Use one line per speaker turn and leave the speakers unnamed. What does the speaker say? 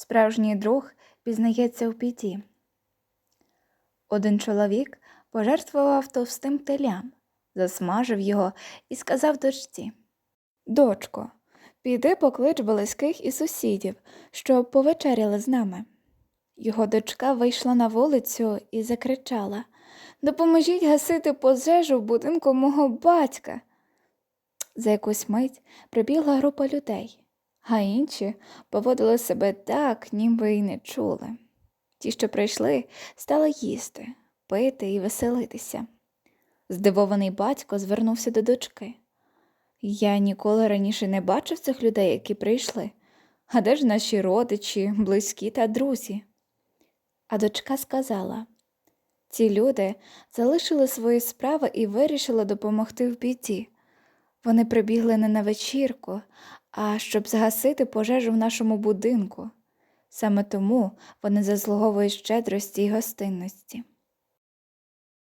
Справжній друг пізнається в біді. Один чоловік пожертвував товстим телям, засмажив його і сказав дочці Дочко, піди поклич близьких і сусідів, щоб повечеряли з нами. Його дочка вийшла на вулицю і закричала Допоможіть гасити пожежу в будинку мого батька. За якусь мить прибігла група людей, а інші поводили себе так, ніби й не чули. Ті, що прийшли, стали їсти, пити і веселитися. Здивований батько звернувся до дочки. Я ніколи раніше не бачив цих людей, які прийшли. А де ж наші родичі, близькі та друзі? А дочка сказала ці люди залишили свої справи і вирішили допомогти в біді. Вони прибігли не на вечірку, а щоб згасити пожежу в нашому будинку. Саме тому вони заслуговують щедрості й гостинності.